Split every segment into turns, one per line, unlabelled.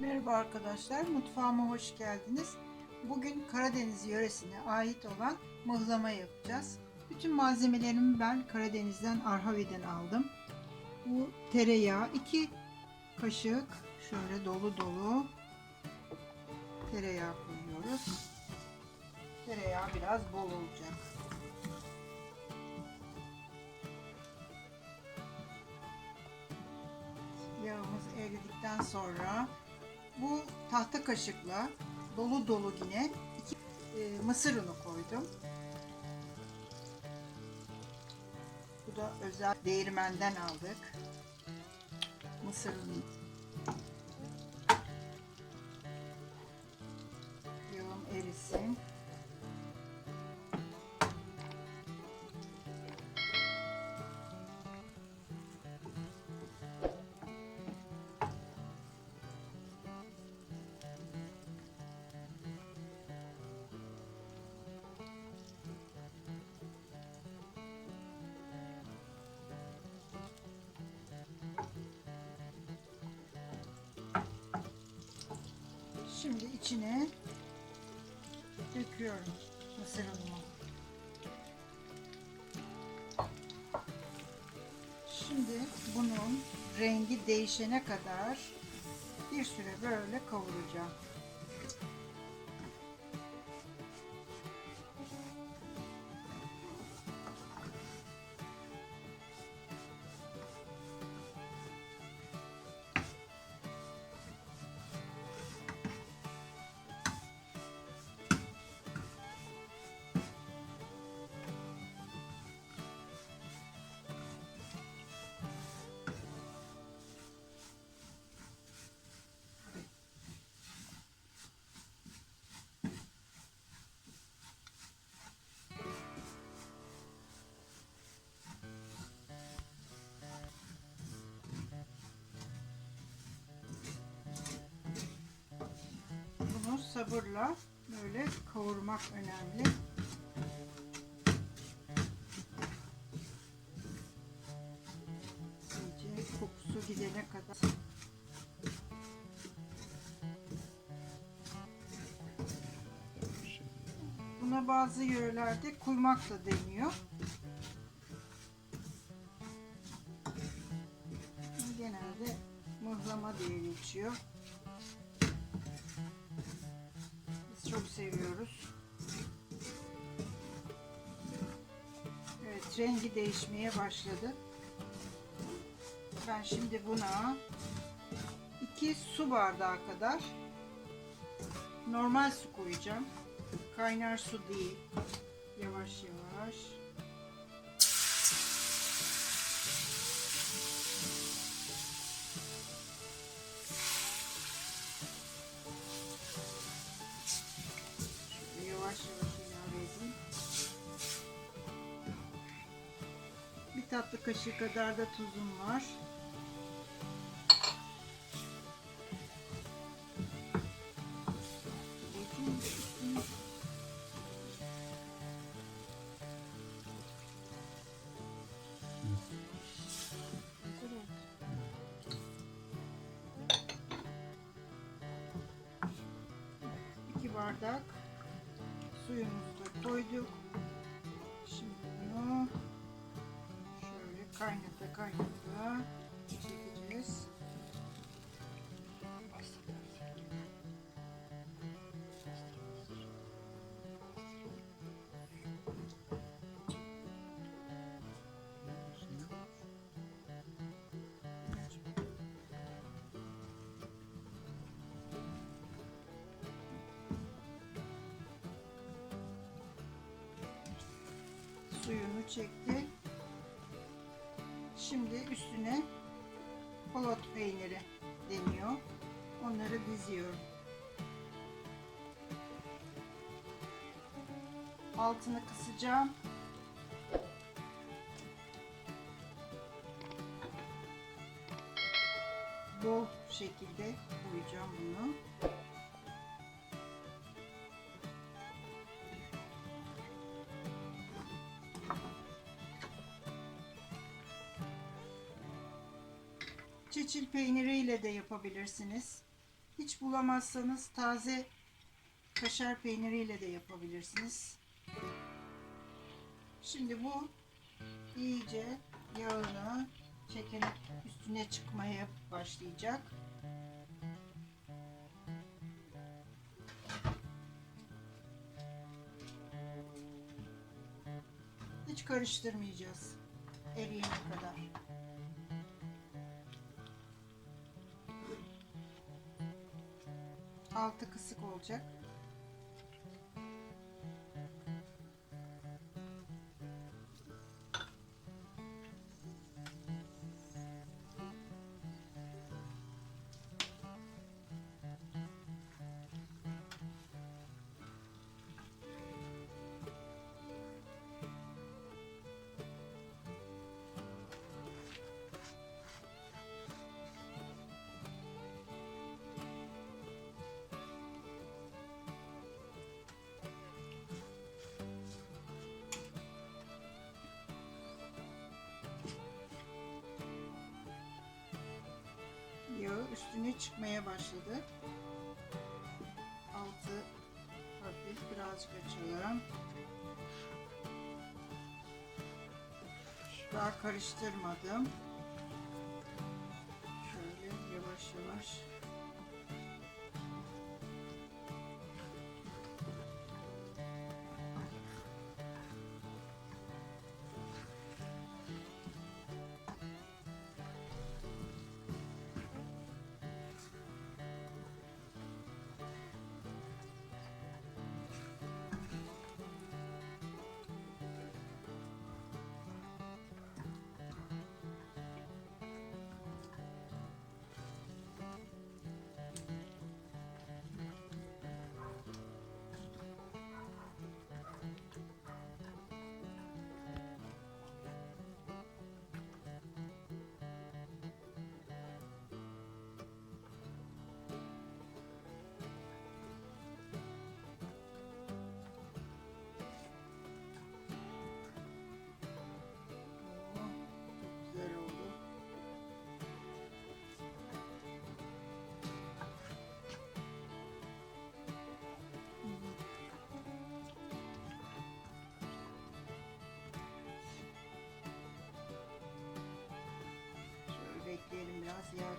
Merhaba arkadaşlar, mutfağıma hoş geldiniz. Bugün Karadeniz yöresine ait olan mıhlama yapacağız. Bütün malzemelerimi ben Karadeniz'den, Arhavi'den aldım. Bu tereyağı, 2 kaşık şöyle dolu dolu tereyağı koyuyoruz. Tereyağı biraz bol olacak. Yağımız eridikten sonra bu tahta kaşıkla dolu dolu yine iki e, mısır unu koydum. Bu da özel değirmenden aldık. Mısır unu. Yağım erisin. Şimdi içine döküyorum mısır. Şimdi bunun rengi değişene kadar bir süre böyle kavuracağım. Sabırla böyle kavurmak önemli. İyice kokusu gidene kadar. Buna bazı yörelerde kuymak da deniyor. Genelde mıhlama diye geçiyor. Çok seviyoruz. Evet, rengi değişmeye başladı. Ben şimdi buna 2 su bardağı kadar normal su koyacağım. Kaynar su değil. Yavaş yavaş. Tatlı kaşığı kadar da tuzum var. Bardak suyumuzu da koyduk. Kaynata çekeceğiz. Suyunu çekti. Şimdi üstüne polat peyniri deniyor. Onları diziyorum. Altını kısacağım. Bol şekilde koyacağım bunu. Peyniriyle de yapabilirsiniz. Hiç bulamazsanız taze kaşar peyniriyle de yapabilirsiniz. Şimdi bu iyice yağını çekerek üstüne çıkmaya başlayacak. Hiç karıştırmayacağız eriyene kadar. Altı kısık olacak. Üstüne çıkmaya başladı. Altı hafif birazcık açalım. Daha karıştırmadım.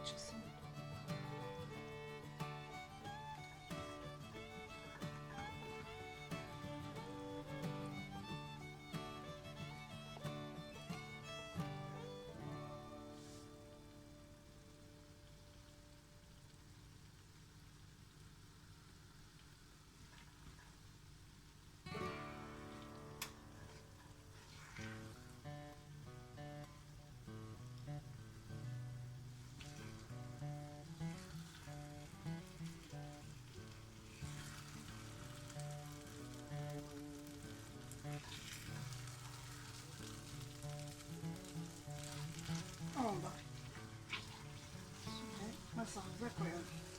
Biraz us on record.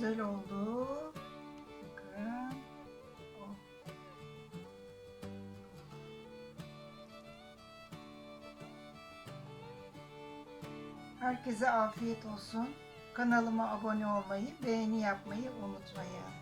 Güzel oldu. Bakın. Oh. Herkese afiyet olsun. Kanalıma abone olmayı, beğeni yapmayı unutmayın.